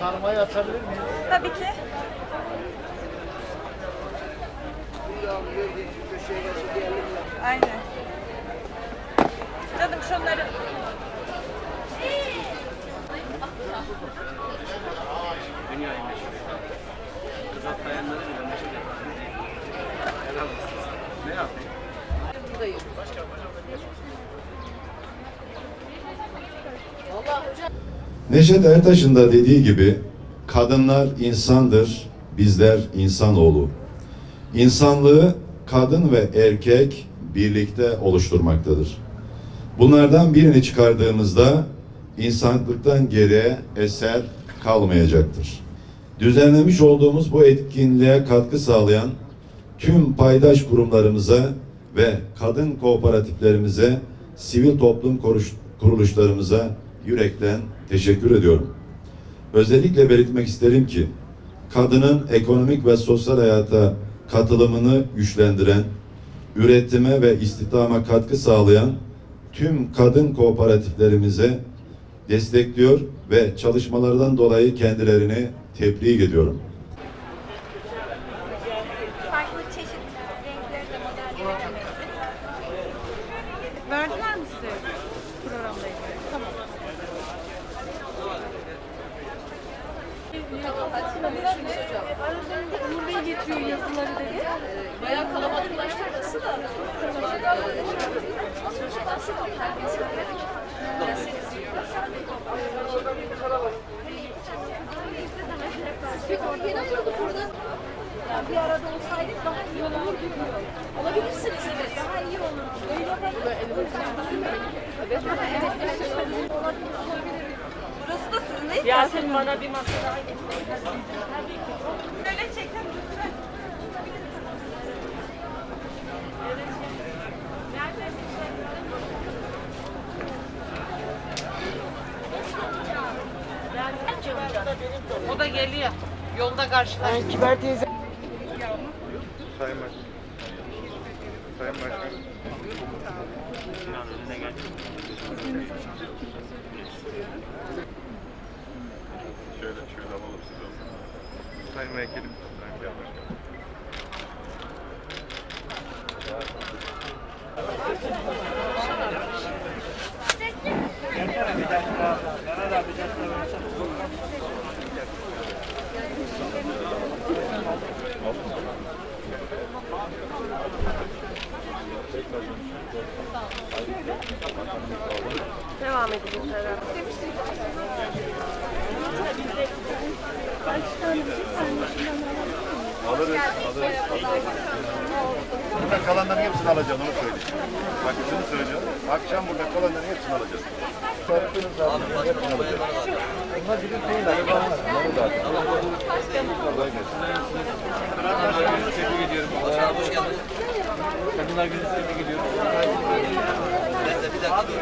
Sarmayı açabilir miyim? Tabii ki. Aynen. Canım şunları... Neşet Ertaş'ın da dediği gibi kadınlar insandır, bizler insanoğlu. İnsanlığı kadın ve erkek birlikte oluşturmaktadır. Bunlardan birini çıkardığımızda insanlıktan geriye eser kalmayacaktır. Düzenlemiş olduğumuz bu etkinliğe katkı sağlayan tüm paydaş kurumlarımıza ve kadın kooperatiflerimize, sivil toplum kuruluşlarımıza yürekten teşekkür ediyorum. Özellikle belirtmek isterim ki kadının ekonomik ve sosyal hayata katılımını güçlendiren, üretime ve istihdama katkı sağlayan tüm kadın kooperatiflerimize destekliyor ve çalışmalardan dolayı kendilerini tebrik ediyorum. Verdiler mi size programla ilgili? Tamam. Aralarında Onur Bey getiriyor yazıları dedi. Bayağı kalabalıklaştırması da. Olduk burada. Yani bir arada olsaydık daha iyi olur gibi. Olabilirsiniz evet. Daha iyi olur. Öyle yapalım. Evet. Evet. Olabilir. Burası da sizin değil mi? Yasemin bana bir masa daha Böyle çekin. O da geliyor. Yolda karşılaştık. Kibar teyze. Sayın Başkan. Sayın Başkan. Şöyle şöyle alalım siz o zaman. Sayın Vekilim. Sayın Başkan. Devam edelim Serap. Alırız, alırız. Burada kalanların hepsini alacağız, onu söyleyeyim. Bak şunu söylüyorum. Akşam burada kalanların hepsini alacağız. Sarıklarınız zaten hepsini alacağız. Bunlar değil, da Kolay gelsin. Tebrik ediyorum. Hoş geldiniz. Kadınlar Günü tebrik ediyorum. Ben de bir dakika dur.